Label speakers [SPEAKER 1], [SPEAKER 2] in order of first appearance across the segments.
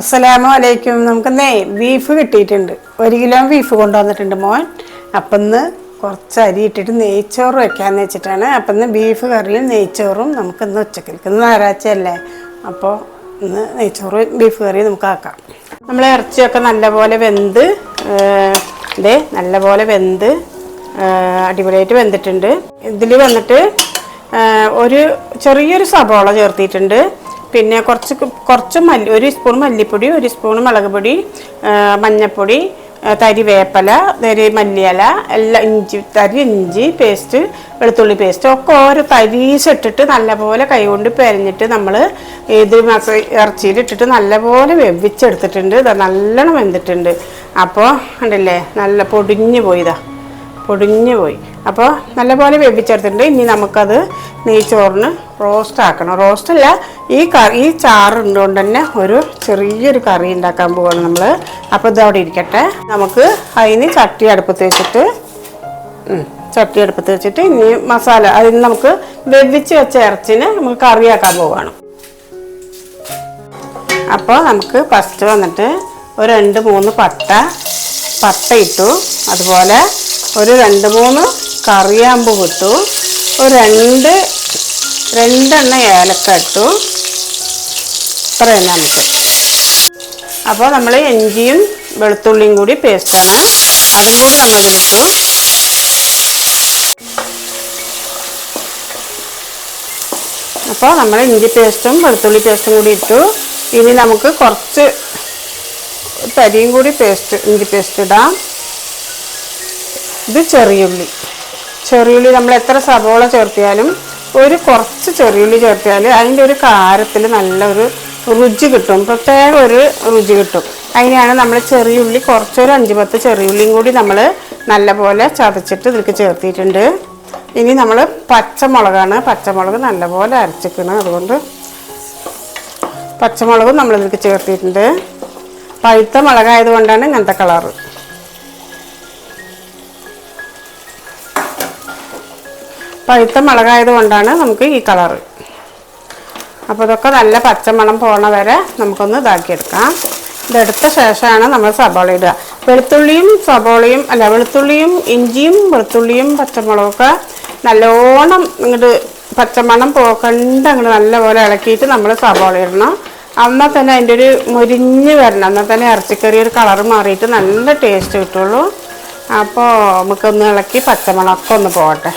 [SPEAKER 1] അസ്സലാമു അലൈക്കും. നമുക്ക് നേ ബീഫ് കിട്ടിയിട്ടുണ്ട്. ഒരു കിലോ ബീഫ് കൊണ്ടുവന്നിട്ടുണ്ട് മോൻ. അപ്പം ഇന്ന് കുറച്ച് അരി ഇട്ടിട്ട് നെയ്ച്ചോറ് വെക്കാമെന്ന് വെച്ചിട്ടാണ്. അപ്പം ഇന്ന് ബീഫ് കറിയും നെയ്ച്ചോറും നമുക്ക് ഇന്ന് ഉച്ചക്കൽക്ക് ഇന്ന് ഞായറാഴ്ചയല്ലേ? അപ്പോൾ ഇന്ന് നെയ്ച്ചോറ് ബീഫ് കറിയും നമുക്ക് ആക്കാം. നമ്മൾ ഇറച്ചിയൊക്കെ നല്ലപോലെ വെന്ത് ഇതേ നല്ലപോലെ വെന്ത് അടിപൊളിയായിട്ട് വെന്തിട്ടുണ്ട്. ഇതിൽ വന്നിട്ട് ഒരു ചെറിയൊരു സബോള ചേർത്തിട്ടുണ്ട് പിന്നെ കുറച്ച് കുറച്ച് മല്ലി ഒരു സ്പൂൺ മല്ലിപ്പൊടി ഒരു സ്പൂൺ മുളക് പൊടി മഞ്ഞൾപ്പൊടി തരി വേപ്പല തരി മല്ലിയില എല്ലാം ഇഞ്ചി തരി ഇഞ്ചി പേസ്റ്റ് വെളുത്തുള്ളി പേസ്റ്റ് ഒക്കെ ഓരോ തരീസ് ഇട്ടിട്ട് നല്ലപോലെ കൈകൊണ്ട് പെരഞ്ഞിട്ട് നമ്മൾ ഇത് മസ ഇറച്ചിയിൽ ഇട്ടിട്ട് നല്ലപോലെ വെവിച്ചെടുത്തിട്ടുണ്ട്. ഇതാ നല്ലോണം വെന്തിട്ടുണ്ട്. അപ്പോൾ ഉണ്ടല്ലേ നല്ല പൊടിഞ്ഞു പോയിതാ പൊടിഞ്ഞു പോയി. അപ്പോൾ നല്ലപോലെ വേവിച്ചെടുത്തിട്ടുണ്ട്. ഇനി നമുക്കത് നെയ്ച്ചോറിന് റോസ്റ്റ് ആക്കണം. റോസ്റ്റല്ല ഈ കറി ഈ ചാറുണ്ടോണ്ട് തന്നെ ഒരു ചെറിയൊരു കറി ഉണ്ടാക്കാൻ പോവാണ് നമ്മൾ അപ്പോൾ ഇതവിടെ ഇരിക്കട്ടെ. നമുക്ക് അതിന് ചട്ടി അടുപ്പത്ത് വെച്ചിട്ട് ചട്ടി അടുപ്പത്ത് വെച്ചിട്ട് ഇനി മസാല അതിന് നമുക്ക് വെവിച്ച് വെച്ച ഇറച്ചിന് നമുക്ക് കറിയാക്കാൻ പോവുകയാണ് അപ്പോൾ നമുക്ക് ഫസ്റ്റ് വന്നിട്ട് ഒരു രണ്ട് മൂന്ന് പട്ട പട്ട ഇട്ടു. അതുപോലെ ഒരു രണ്ട് മൂന്ന് കറിയാമ്പ് ഇട്ടു. ഒരു രണ്ട് രണ്ടെണ്ണ ഏലക്ക ഇട്ടു. ഇത്ര തന്നെ നമുക്ക്. അപ്പോൾ നമ്മൾ ഇഞ്ചിയും വെളുത്തുള്ളിയും കൂടി പേസ്റ്റാണ് അതും കൂടി ഇട്ടു അപ്പോൾ നമ്മൾ ഇഞ്ചി പേസ്റ്റും വെളുത്തുള്ളി പേസ്റ്റും കൂടി ഇട്ടു. ഇനി നമുക്ക് കുറച്ച് തരിയും കൂടി പേസ്റ്റ് ഇഞ്ചി പേസ്റ്റ് ഇടാം. ഇത് ചെറിയുള്ളി. ചെറിയുള്ളി നമ്മൾ എത്ര സവോള ചേർത്തിയാലും ഒരു കുറച്ച് ചെറിയുള്ളി ചേർത്തിയാൽ അതിന്റെ ഒരു കാരത്തിൽ നല്ലൊരു രുചി കിട്ടും. പ്രത്യേക ഒരു രുചി കിട്ടും. അതിനാണ് നമ്മൾ ചെറിയുള്ളി കുറച്ചൊരു അഞ്ച് പത്ത് ചെറിയുള്ളിയും കൂടി നമ്മൾ നല്ലപോലെ ചതച്ചിട്ട് ഇതിലേക്ക് ചേർത്തിയിട്ടുണ്ട്. ഇനി നമ്മൾ പച്ചമുളകാണ്. പച്ചമുളക് നല്ലപോലെ അരച്ചിക്കണം അതുകൊണ്ട് പച്ചമുളകും നമ്മൾ ഇതിലേക്ക് ചേർത്തിയിട്ടുണ്ട്. പഴുത്ത മുളകായത് കൊണ്ടാണ് ഇങ്ങനത്തെ കളറ്. പഴുത്ത മുളകായത് കൊണ്ടാണ് നമുക്ക് ഈ കളറ്. അപ്പോൾ ഇതൊക്കെ നല്ല പച്ചമണം പോണ വരെ നമുക്കൊന്ന് ഇതാക്കിയെടുക്കാം. ഇതെടുത്ത ശേഷമാണ് നമ്മൾ സബോള ഇടുക. വെളുത്തുള്ളിയും സബോളയും അല്ല വെളുത്തുള്ളിയും ഇഞ്ചിയും വെളുത്തുള്ളിയും പച്ചമുളകൊക്കെ നല്ലോണം ഇങ്ങോട്ട് പച്ചമണം പോക്കണ്ട് അങ്ങോട്ട് നല്ലപോലെ ഇളക്കിയിട്ട് നമ്മൾ സബോള ഇടണം. എന്നാൽ തന്നെ അതിന്റെ ഒരു മുരിഞ്ഞ് വരണം. എന്നാൽ തന്നെ ഇറച്ചിക്കറി ഒരു കളറ് മാറിയിട്ട് നല്ല ടേസ്റ്റ് കിട്ടുള്ളൂ. അപ്പോൾ നമുക്കൊന്ന് ഇളക്കി പച്ചമുളകൊക്കെ ഒന്ന് പോകട്ടെ.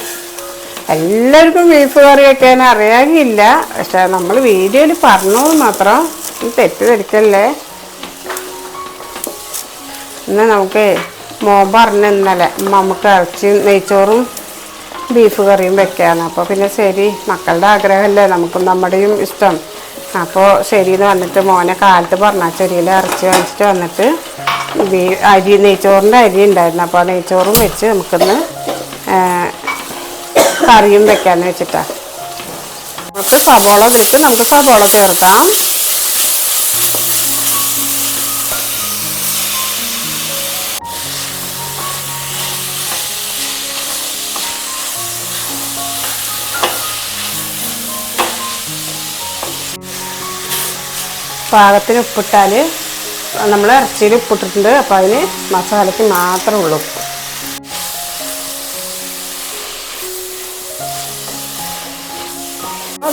[SPEAKER 1] എല്ലാവർക്കും ബീഫ് കറി വെക്കാൻ അറിയാകില്ല പക്ഷെ നമ്മൾ വീഡിയോയിൽ പറഞ്ഞു മാത്രം. തെറ്റ് തെറ്റിദ്ധരിക്കല്ലേ? ഇന്ന് നമുക്ക് മോൻ പറഞ്ഞ ഇന്നലെ നമുക്ക് ഇറച്ചി നെയ്ച്ചോറും ബീഫ് കറിയും വെക്കാന്ന്. അപ്പോൾ പിന്നെ ശരി മക്കളുടെ ആഗ്രഹമല്ലേ. നമുക്കും നമ്മുടെയും ഇഷ്ടം. അപ്പോൾ ശരി എന്ന് വന്നിട്ട് മോനെ കാലത്ത് പറഞ്ഞാൽ ചെറിയിൽ ഇറച്ചി വാങ്ങിച്ചിട്ട് വന്നിട്ട് ബീ അരി നെയ്ച്ചോറിന്റെ അരി ഉണ്ടായിരുന്നു. അപ്പോൾ നെയ്ച്ചോറും വെച്ച് നമുക്കൊന്ന് കറിയും വെക്കാന്ന് വെച്ചിട്ടാ. നമുക്ക് സവോള ഇതിട്ട് നമുക്ക് സവോള ചേർക്കാം. പാകത്തിന് ഉപ്പിട്ടാൽ നമ്മൾ ഇറച്ചിയിൽ ഉപ്പിട്ടിട്ടുണ്ട്. അപ്പോൾ അതിന് മസാലയ്ക്ക് മാത്രമേ ഉള്ളൂ.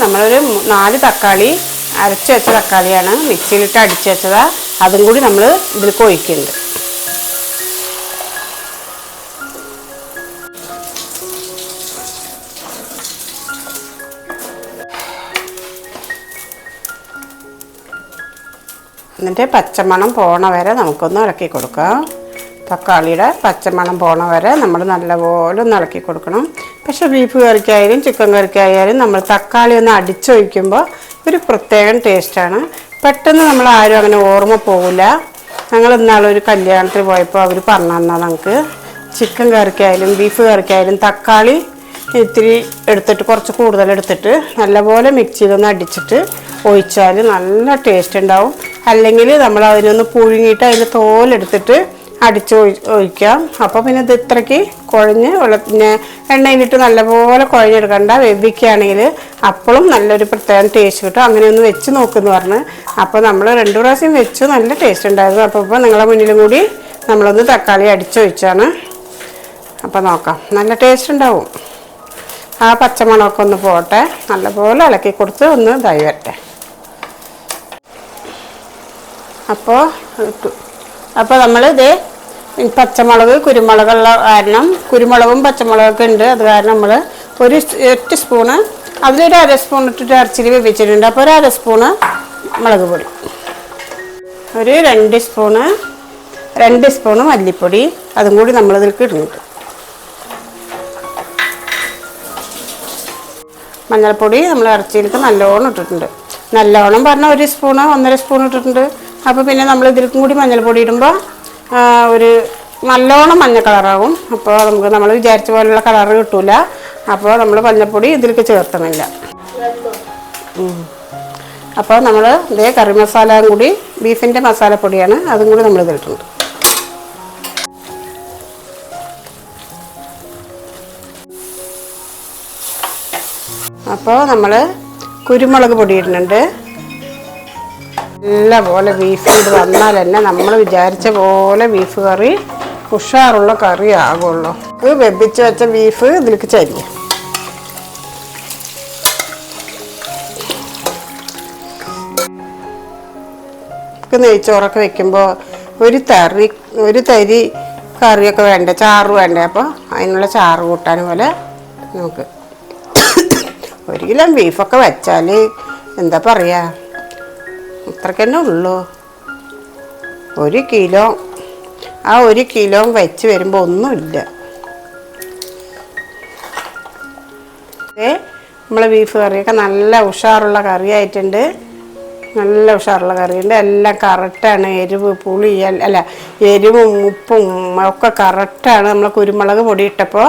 [SPEAKER 1] നമ്മളൊരു നാല് തക്കാളി അരച്ച് വെച്ച തക്കാളിയാണ് മിക്സിയിലിട്ട് അടിച്ച് വെച്ചതാ. അതും കൂടി നമ്മൾ ഇതിൽ ഒഴിക്കുന്നുണ്ട്. എന്നിട്ട് പച്ചമണം പോണ വരെ നമുക്കൊന്ന് ഇളക്കി കൊടുക്കാം. തക്കാളിയുടെ പച്ചമണം പോണ വരെ നമ്മൾ നല്ലപോലെ ഒന്ന് ഇളക്കി കൊടുക്കണം. പക്ഷെ ബീഫ് കറിക്കായാലും ചിക്കൻ കറിക്കായാലും നമ്മൾ തക്കാളി ഒന്ന് അടിച്ചൊഴിക്കുമ്പോൾ ഒരു പ്രത്യേകം ടേസ്റ്റാണ് പെട്ടെന്ന് നമ്മൾ ആരും അങ്ങനെ ഓർമ്മ പോകില്ല ഞങ്ങൾ ഇന്നാളൊരു കല്യാണത്തിൽ പോയപ്പോൾ അവർ പറഞ്ഞു തന്നാൽ നമുക്ക് ചിക്കൻ കറിക്കായാലും ബീഫ് കറിക്കായാലും തക്കാളി ഇത്തിരി എടുത്തിട്ട് കുറച്ച് കൂടുതൽ എടുത്തിട്ട് നല്ലപോലെ മിക്സിയിലൊന്ന് അടിച്ചിട്ട് ഒഴിച്ചാൽ നല്ല ടേസ്റ്റ് ഉണ്ടാവും. അല്ലെങ്കിൽ നമ്മൾ അതിനൊന്ന് പുഴുങ്ങിയിട്ട് അതിന്റെ തോലെടുത്തിട്ട് അടിച്ച് ഒഴി- ഒഴിക്കാം അപ്പോൾ പിന്നെ ഇത് ഇത്രയ്ക്ക് കുഴഞ്ഞ് പിന്നെ എണ്ണയിലിട്ട് നല്ലപോലെ കുഴഞ്ഞെടുക്കണ്ട. വെവിക്കുകയാണെങ്കിൽ അപ്പോഴും നല്ലൊരു പ്രത്യേകം ടേസ്റ്റ് കിട്ടും. അങ്ങനെ ഒന്ന് വെച്ച് നോക്കുമെന്ന് പറഞ്ഞ്. അപ്പോൾ നമ്മൾ രണ്ടു പ്രാവശ്യം വെച്ചു നല്ല ടേസ്റ്റ് ഉണ്ടായിരുന്നു. അപ്പോൾ ഇപ്പോൾ നിങ്ങളെ മുന്നിലും കൂടി നമ്മളൊന്ന് തക്കാളി അടിച്ചൊഴിച്ചാണ് അപ്പോൾ നോക്കാം. നല്ല ടേസ്റ്റ് ഉണ്ടാവും. ആ പച്ചമുളകൊക്കെ ഒന്ന് പോട്ടെ. നല്ലപോലെ ഇളക്കി കൊടുത്ത് ഒന്ന് ഇതായി വരട്ടെ. അപ്പോൾ അപ്പോൾ നമ്മൾ ഇത് പച്ചമുളക് കുരുമുളകുള്ള കാരണം കുരുമുളകും പച്ചമുളകൊക്കെ ഉണ്ട്. അത് കാരണം നമ്മൾ ഒരു എട്ട് സ്പൂണ് അതിലൊരു അര സ്പൂൺ ഇട്ടിട്ട് അരച്ചിൽ വെച്ചിട്ടുണ്ട് അപ്പോൾ ഒരു അര സ്പൂണ് മുളക് പൊടി. ഒരു രണ്ട് സ്പൂണ് രണ്ട് സ്പൂണ് മല്ലിപ്പൊടി. അതും കൂടി നമ്മൾ ഇതിൽ ഇടുന്നുണ്ട്. മഞ്ഞൾപ്പൊടി നമ്മൾ ഇറച്ചിയിലേക്ക് നല്ലോണം ഇട്ടിട്ടുണ്ട്. നല്ലോണം പറഞ്ഞാൽ ഒരു സ്പൂണ് ഒന്നര സ്പൂൺ ഇട്ടിട്ടുണ്ട്. അപ്പോൾ പിന്നെ നമ്മൾ ഇതിലും കൂടി മഞ്ഞൾപ്പൊടി ഇടുമ്പോൾ ഒരു നല്ലോണം മഞ്ഞ കളറാകും. അപ്പോൾ നമുക്ക് നമ്മൾ വിചാരിച്ച പോലുള്ള കളർ കിട്ടൂല. അപ്പോൾ നമ്മൾ മഞ്ഞൾപ്പൊടി ഇതിലേക്ക് ചേർത്തണില്ല അപ്പോൾ നമ്മൾ ഇതേ കറി മസാല കൂടി ബീഫിന്റെ മസാലപ്പൊടിയാണ് അതും കൂടി നമ്മൾ ഇതിലിട്ടുണ്ട്. അപ്പോൾ നമ്മൾ കുരുമുളക് പൊടി ഇടുന്നുണ്ട്. നല്ല പോലെ ബീഫ് ഇത് വന്നാൽ തന്നെ നമ്മൾ വിചാരിച്ച പോലെ ബീഫ് കറി ഉഷാറുള്ള കറി ആകുള്ളൂ. ഇത് വെപ്പിച്ച് വെച്ച ബീഫ് ഇതിലേക്ക് ചരിയ നെയ്ച്ചോറൊക്കെ വെക്കുമ്പോൾ ഒരു തറി ഒരു തരി കറിയൊക്കെ വേണ്ട? ചാറ് വേണ്ട? അപ്പോൾ അതിനുള്ള ചാറ് കൂട്ടാൻ പോലെ നമുക്ക്. ഒരു കിലോ ബീഫൊക്കെ വെച്ചാൽ എന്താ പറയുക ഇത്രയ്ക്ക് തന്നെ ഉള്ളൂ. ഒരു കിലോ ആ ഒരു കിലോ വെച്ച് വരുമ്പോൾ ഒന്നുമില്ല. നമ്മൾ ബീഫ് കറിയൊക്കെ നല്ല ഉഷാറുള്ള കറിയായിട്ടുണ്ട്. നല്ല ഉഷാറുള്ള കറിയുണ്ട്. എല്ലാം കറക്റ്റാണ് എരിവ് പുളി അല്ല എരിവും ഉപ്പും ഒക്കെ കറക്റ്റാണ് നമ്മൾ കുരുമുളക് പൊടി ഇട്ടപ്പോൾ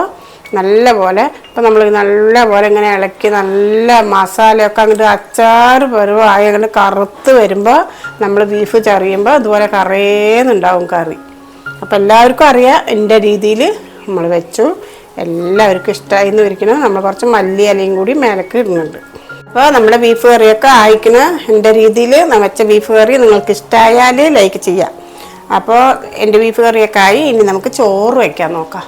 [SPEAKER 1] നല്ല പോലെ ഇപ്പം നമ്മൾ നല്ല പോലെ ഇങ്ങനെ ഇളക്കി നല്ല മസാലയൊക്കെ അങ്ങോട്ട് അച്ചാറ് പരുവായി അങ്ങനെ കറുത്ത് വരുമ്പോൾ നമ്മൾ ബീഫ് ചറിയുമ്പോൾ അതുപോലെ കറേന്നുണ്ടാവും കറി. അപ്പം എല്ലാവർക്കും അറിയാം എന്റെ രീതിയിൽ നമ്മൾ വെച്ചു. എല്ലാവർക്കും ഇഷ്ടമായി എന്ന് ഒരിക്കണം നമ്മൾ കുറച്ച് മല്ലി ഇലയും കൂടി മേലക്ക് ഇടുന്നുണ്ട്. അപ്പോൾ നമ്മുടെ ബീഫ് കറിയൊക്കെ ആയിക്കണ. എന്റെ രീതിയിൽ വെച്ച ബീഫ് കറി നിങ്ങൾക്ക് ഇഷ്ടമായാൽ ലൈക്ക് ചെയ്യാം. അപ്പോൾ എന്റെ ബീഫ് കറിയൊക്കെ ആയി. ഇനി നമുക്ക് ചോറ് വയ്ക്കാൻ നോക്കാം.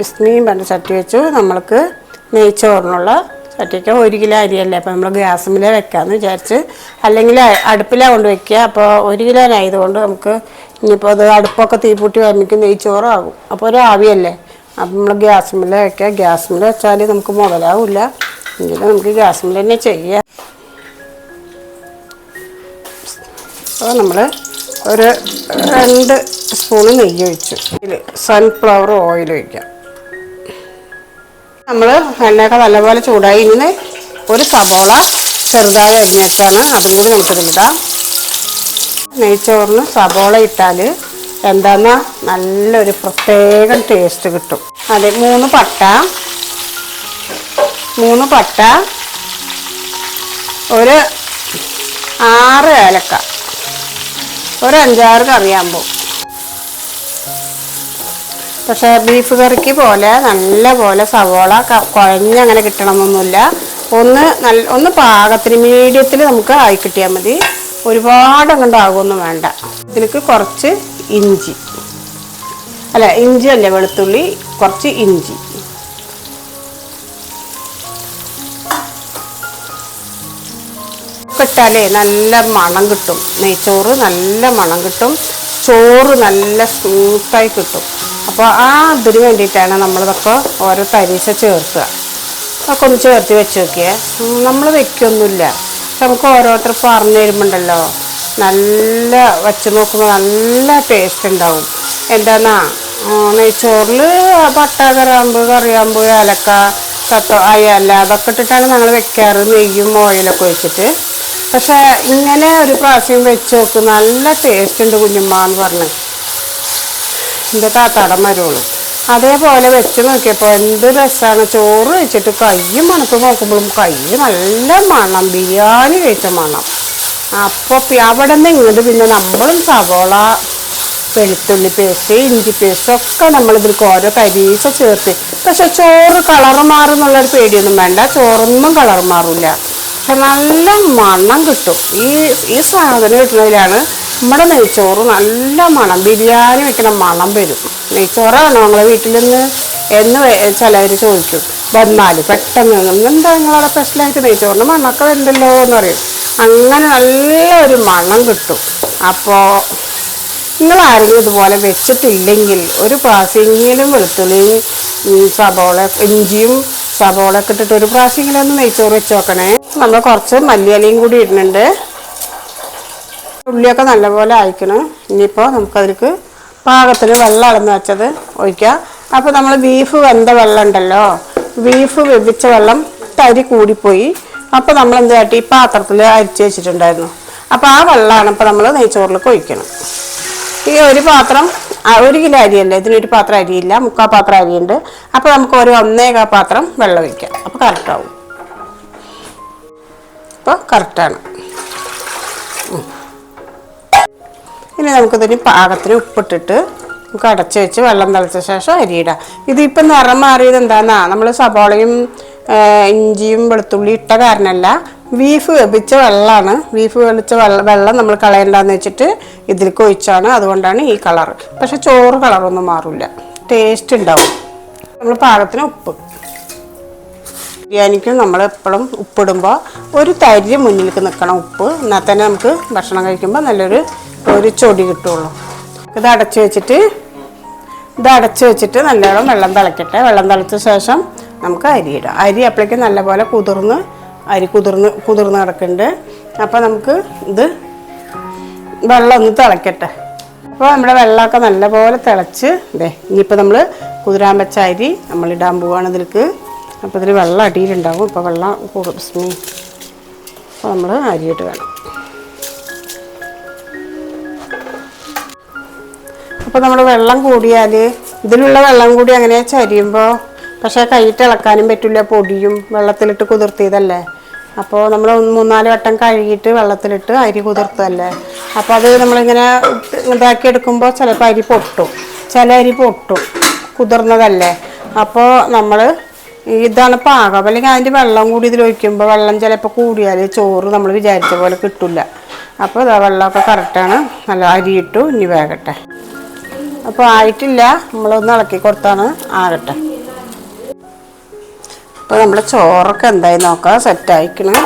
[SPEAKER 1] ബിസ്മിയും പണ്ട് ചട്ടി വെച്ചു. നമ്മൾക്ക് നെയ്ച്ചോറിനുള്ള ചട്ടിക്ക് ഒരു കിലോ അരിയല്ലേ? അപ്പോൾ നമ്മൾ ഗ്യാസുമിലേ വെക്കാമെന്ന് വിചാരിച്ച്. അല്ലെങ്കിൽ അടുപ്പിലാണ് കൊണ്ട് വെക്കുക. അപ്പോൾ ഒരു കിലോനായതുകൊണ്ട് നമുക്ക് ഇനിയിപ്പോൾ അത് അടുപ്പൊക്കെ തീപ്പൂട്ടി വരുമ്പോഴേക്കും നെയ്ച്ചോറാകും അപ്പോൾ ഒരു ആവിയല്ലേ? അപ്പം നമ്മൾ ഗ്യാസുമിലേ വെക്കുക. ഗ്യാസുമിൽ വെച്ചാൽ നമുക്ക് മുതലാവില്ല. എങ്കിലും നമുക്ക് ഗ്യാസുമിൽ തന്നെ ചെയ്യാം. അപ്പോൾ നമ്മൾ ഒരു രണ്ട് സ്പൂണ് നെയ്യ് ഒഴിച്ചു. സൺഫ്ലവർ ഓയിൽ ഒഴിക്കാം. നമ്മൾ എണ്ണയൊക്കെ നല്ലപോലെ ചൂടായി. ഇന്ന് ഒരു സബോള ചെറുതായി അരിഞ്ഞേക്കാണ് അതും കൂടി ഇതിലിടാം നെയ്ച്ചോറിന് സബോള ഇട്ടാൽ എന്താന്നാ നല്ലൊരു പ്രത്യേക ടേസ്റ്റ് കിട്ടും. അതെ മൂന്ന് പട്ട. മൂന്ന് പട്ട. ഒരു ആറ് ഏലക്ക. ഒരു അഞ്ചാറ് കറിയാകുമ്പോൾ. പക്ഷേ ബീഫ് കറിക്ക് പോലെ നല്ല പോലെ സവോള കുഴഞ്ഞങ്ങനെ കിട്ടണമെന്നൊന്നുമില്ല ഒന്ന് നല്ല ഒന്ന് പാകത്തിന് മീഡിയത്തിൽ നമുക്ക് ആയി കിട്ടിയാൽ മതി. ഒരുപാട് അങ്ങോട്ട് ആകുമൊന്നും വേണ്ട. ഇതിലേക്ക് കുറച്ച് ഇഞ്ചി. അല്ല ഇഞ്ചി അല്ല വെളുത്തുള്ളി? കുറച്ച് ഇഞ്ചി. ഇട്ടാലേ നല്ല മണം കിട്ടും. നെയ്ച്ചോറ് നല്ല മണം കിട്ടും. ചോറ് നല്ല സ്മൂത്തായി കിട്ടും. അപ്പോൾ ആ ഇതിന് വേണ്ടിയിട്ടാണ് നമ്മളിതൊക്കെ ഓരോ തരീശ ചേർക്കുക. അതൊക്കെ ഒന്ന് ചേർത്ത് വെച്ച് നോക്കിയേ. നമ്മൾ വെക്കൊന്നുമില്ല. നമുക്ക് ഓരോരുത്തർ പറഞ്ഞു തരുമ്പോണ്ടല്ലോ. നല്ല വെച്ച് നോക്കുമ്പോൾ നല്ല ടേസ്റ്റ് ഉണ്ടാവും. എന്താന്നാ? നെയ്ച്ചോറിൽ പട്ട കറാമ്പ് കറിയാമ്പ് ഏലക്ക തത്ത അയല അതൊക്കെ ഇട്ടിട്ടാണ് ഞങ്ങൾ വെക്കാറ്. നെയ്യും ഓയിലൊക്കെ ഒഴിച്ചിട്ട്. പക്ഷേ ഇങ്ങനെ ഒരു പ്രാവശ്യം വെച്ച് നോക്ക് നല്ല ടേസ്റ്റ് ഉണ്ട് കുഞ്ഞുമ്മ എന്ന് പറഞ്ഞ്. എന്റെ താത്താടം വരുള്ളൂ അതേപോലെ വെച്ച് നോക്കിയപ്പോൾ എന്ത് രസമാണ് ചോറ് വെച്ചിട്ട് കയ്യും മണത്ത് നോക്കുമ്പോഴും കൈ നല്ല മണം ബിരിയാണി കഴിച്ച മണം. അപ്പോൾ അവിടെ നിന്ന് ഇങ്ങോട്ട് പിന്നെ നമ്മളും സവോള വെളുത്തുള്ളി പേസ്റ്റ് ഇഞ്ചി പേസ്റ്റ് ഒക്കെ നമ്മളിതിലേക്ക് ഓരോ കരീസ ചേർത്ത്. പക്ഷെ ചോറ് കളർ മാറുന്നുള്ളൊരു പേടിയൊന്നും വേണ്ട. ചോറൊന്നും കളർ മാറില്ല നല്ല മണം കിട്ടും. ഈ ഈ സാധനം കിട്ടുന്നതിലാണ് നമ്മുടെ നെയ്ച്ചോറ് നല്ല മണം. ബിരിയാണി വെക്കണ മണം വരും. നെയ്ച്ചോറാണോ നമ്മളെ വീട്ടിൽ നിന്ന് എന്ന് ചിലവർ ചോദിക്കും. വന്നാൽ പെട്ടെന്ന് എന്താ നിങ്ങളവിടെ സ്പെഷ്യലായിട്ട് നെയ്ച്ചോറിന് മണ്ണൊക്കെ വരുന്നല്ലോ എന്ന് പറയും. അങ്ങനെ നല്ല ഒരു മണം കിട്ടും. അപ്പോൾ നിങ്ങൾ ആരെങ്കിലും ഇതുപോലെ വെച്ചിട്ടില്ലെങ്കിൽ ഒരു പ്രാവശ്യമെങ്കിലും വെളുത്തുള്ളിയും സബോള ഇഞ്ചിയും സബോള ഒക്കെ ഇട്ടിട്ട് ഒരു പ്രാവശ്യമെങ്കിലും ഒന്ന് നെയ്ച്ചോറ് വെച്ച് നോക്കണേ. നമ്മൾ കുറച്ച് മല്ലിയിലയും കൂടി ഇടുന്നുണ്ട്. ഉള്ളിയൊക്കെ നല്ലപോലെ അയക്കണം. ഇനിയിപ്പോൾ നമുക്കതിലേക്ക് പാകത്തിന് വെള്ളം അളന്ന് വെച്ചത് ഒഴിക്കാം. അപ്പോൾ നമ്മൾ ബീഫ് വെന്ത വെള്ളം ഉണ്ടല്ലോ ബീഫ് വെവിച്ച വെള്ളം തരി കൂടിപ്പോയി. അപ്പോൾ നമ്മൾ എന്ത് കാട്ടി പാത്രത്തിൽ അരിച്ച് വെച്ചിട്ടുണ്ടായിരുന്നു. അപ്പോൾ ആ വെള്ളമാണ് ഇപ്പോൾ നമ്മൾ നെയ്ച്ചോറിലേക്ക് ഒഴിക്കണം. ഈ ഒരു പാത്രം ഒരു കിലോ അരിയല്ലേ ഇതിനൊരു പാത്രം അരിയില്ല മുക്കാൽ പാത്രം അരിയുണ്ട്. അപ്പോൾ നമുക്ക് ഒരു ഒന്നേകാ പാത്രം വെള്ളം ഒഴിക്കാം. അപ്പോൾ കറക്റ്റാവും അപ്പോൾ കറക്റ്റാണ് ഇനി നമുക്കിതിന് പാകത്തിന് ഉപ്പിട്ടിട്ട് നമുക്ക് അടച്ച് വെച്ച് വെള്ളം തിളച്ച ശേഷം അരിയിടാം. ഇതിപ്പം നിറം മാറിയത് എന്താണെന്നാ നമ്മൾ സബോളയും ഇഞ്ചിയും വെളുത്തുള്ളി ഇട്ട കാരണമല്ല ബീഫ് വെപ്പിച്ച വെള്ളമാണ് ബീഫ് വെളിച്ച വെള്ളം നമ്മൾ കളയണ്ടെന്ന് വെച്ചിട്ട് ഇതിലേക്ക് ഒഴിച്ചാണ്. അതുകൊണ്ടാണ് ഈ കളർ പക്ഷെ ചോറ് കളറൊന്നും മാറില്ല ടേസ്റ്റ് ഉണ്ടാവും. നമ്മൾ പാകത്തിന് ഉപ്പ്. ബിരിയാണിക്കും നമ്മൾ എപ്പോഴും ഉപ്പിടുമ്പോൾ ഒരു തരി മുന്നിലേക്ക് നിൽക്കണം ഉപ്പ്. എന്നാൽ തന്നെ നമുക്ക് ഭക്ഷണം കഴിക്കുമ്പോൾ നല്ലൊരു ഒരു ചൊടി കിട്ടുള്ളൂ. ഇത് അടച്ച് വെച്ചിട്ട് ഇത് അടച്ച് വെച്ചിട്ട് നല്ലോണം വെള്ളം തിളയ്ക്കട്ടെ വെള്ളം തിളച്ച ശേഷം നമുക്ക് അരി ഇടാം. അരി അപ്പോഴേക്കും നല്ലപോലെ കുതിർന്ന് അരി കുതിർന്ന് കുതിർന്ന് കിടക്കുന്നുണ്ട് അപ്പോൾ നമുക്ക് ഇത് വെള്ളം ഒന്ന് തിളയ്ക്കട്ടെ അപ്പോൾ നമ്മുടെ വെള്ളമൊക്കെ നല്ലപോലെ തിളച്ച് ഇതേ ഇനിയിപ്പോൾ നമ്മൾ കുതിരാൻ വെച്ച അരി നമ്മൾ ഇടാൻ പോവുകയാണ് ഇതിലേക്ക് അപ്പോൾ ഇതിൽ വെള്ളം അടിയിലുണ്ടാവും. ഇപ്പോൾ വെള്ളം കൂടും. അപ്പോൾ നമ്മൾ അരിയിട്ട് വേണം. അപ്പോൾ നമ്മൾ വെള്ളം കൂടിയാൽ ഇതിലുള്ള വെള്ളം കൂടി അങ്ങനെ ചരിയുമ്പോൾ പക്ഷേ കൈയിട്ട് ഇളക്കാനും പറ്റില്ല പൊടിയും വെള്ളത്തിലിട്ട് കുതിർത്തിയതല്ലേ? അപ്പോൾ നമ്മൾ മൂന്നാൽ വട്ടം കഴുകിയിട്ട് വെള്ളത്തിലിട്ട് അരി കുതിർത്തതല്ലേ? അപ്പോൾ അത് നമ്മളിങ്ങനെ ഇതാക്കി എടുക്കുമ്പോൾ ചിലപ്പോൾ അരി പൊട്ടും ചില അരി പൊട്ടും കുതിർന്നതല്ലേ? അപ്പോൾ നമ്മൾ ഇതാണ് പാകം. അല്ലെങ്കിൽ അതിന്റെ വെള്ളം കൂടി ഇതിൽ ഒഴിക്കുമ്പോൾ വെള്ളം ചിലപ്പോൾ കൂടിയാൽ ചോറ് നമ്മൾ വിചാരിച്ച പോലെ കിട്ടില്ല അപ്പോൾ ഇതാ വെള്ളമൊക്കെ കറക്റ്റാണ് നല്ല അരിയിട്ടു ഇനി വേകട്ടെ അപ്പോൾ ആയിട്ടില്ല. നമ്മളൊന്ന് ഇളക്കി കൊടുത്താണ്. ആകട്ടെ. അപ്പോൾ നമ്മുടെ ചോറൊക്കെ എന്തായി നോക്കാം. സെറ്റ് ആയിക്കണം.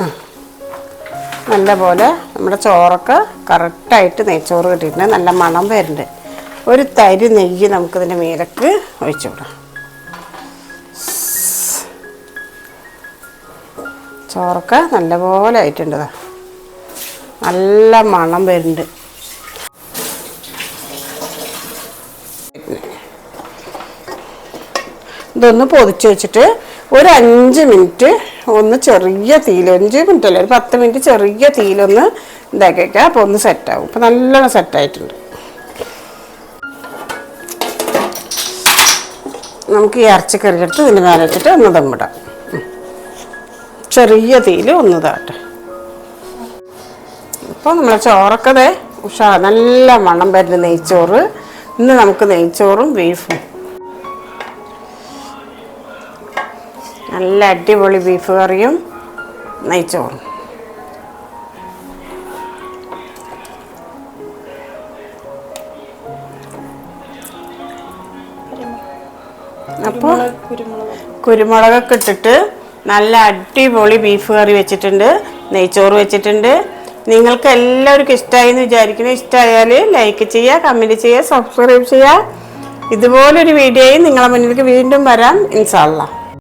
[SPEAKER 1] ആ. നല്ല പോലെ നമ്മുടെ ചോറൊക്കെ കറക്റ്റായിട്ട് നെയ്ച്ചോറ് കിട്ടിയിട്ടുണ്ട്. നല്ല മണം വരുന്നുണ്ട്. ഒരു തരി നെയ്യ് നമുക്കിതിന്റെ മേലക്ക് ഒഴിച്ചു വിടാം ചോറൊക്കെ നല്ലപോലെ ആയിട്ടുണ്ട് ദാ. നല്ല മണം വരുന്നുണ്ട്. ഇതൊന്ന് പൊതിച്ച് വെച്ചിട്ട് ഒരു അഞ്ച് മിനിറ്റ് ഒന്ന് ചെറിയ തീയിൽ അഞ്ച് മിനിറ്റ് അല്ല ഒരു പത്ത് മിനിറ്റ് ചെറിയ തീയിലൊന്ന് ഇതാക്കി വയ്ക്കാം അപ്പോൾ ഒന്ന് സെറ്റാവും അപ്പോൾ നല്ലോണം സെറ്റായിട്ടുണ്ട് നമുക്ക് ഈ ഇറച്ചിക്കറി എടുത്ത് ഇതിന്റെ മേലെ വെച്ചിട്ട് ഒന്ന് ദമ്മിടാം ചെറിയ തീയിൽ ഒന്ന് ഇതാട്ടെ ഇപ്പോൾ നമ്മളെ ചോറൊക്കെ ഉഷാ നല്ല മണം വരുന്ന നെയ്ച്ചോറ്. ഇന്ന് നമുക്ക് നെയ്ച്ചോറും ബീഫും. നല്ല അടിപൊളി ബീഫ് കറിയും നെയ്ച്ചോറും. അപ്പോൾ കുരുമുളകൊക്കെ ഇട്ടിട്ട് നല്ല അടിപൊളി ബീഫ് കറി വെച്ചിട്ടുണ്ട് നെയ്ച്ചോറ് വെച്ചിട്ടുണ്ട്. നിങ്ങൾക്ക് എല്ലാവർക്കും ഇഷ്ടമായി എന്ന് വിചാരിക്കുന്നു. ഇഷ്ടമായാൽ ലൈക്ക് ചെയ്യുക കമന്റ് ചെയ്യുക സബ്സ്ക്രൈബ് ചെയ്യുക. ഇതുപോലൊരു വീഡിയോയും നിങ്ങളെ മുന്നിലേക്ക് വീണ്ടും വരാം. ഇൻഷാല്ലാ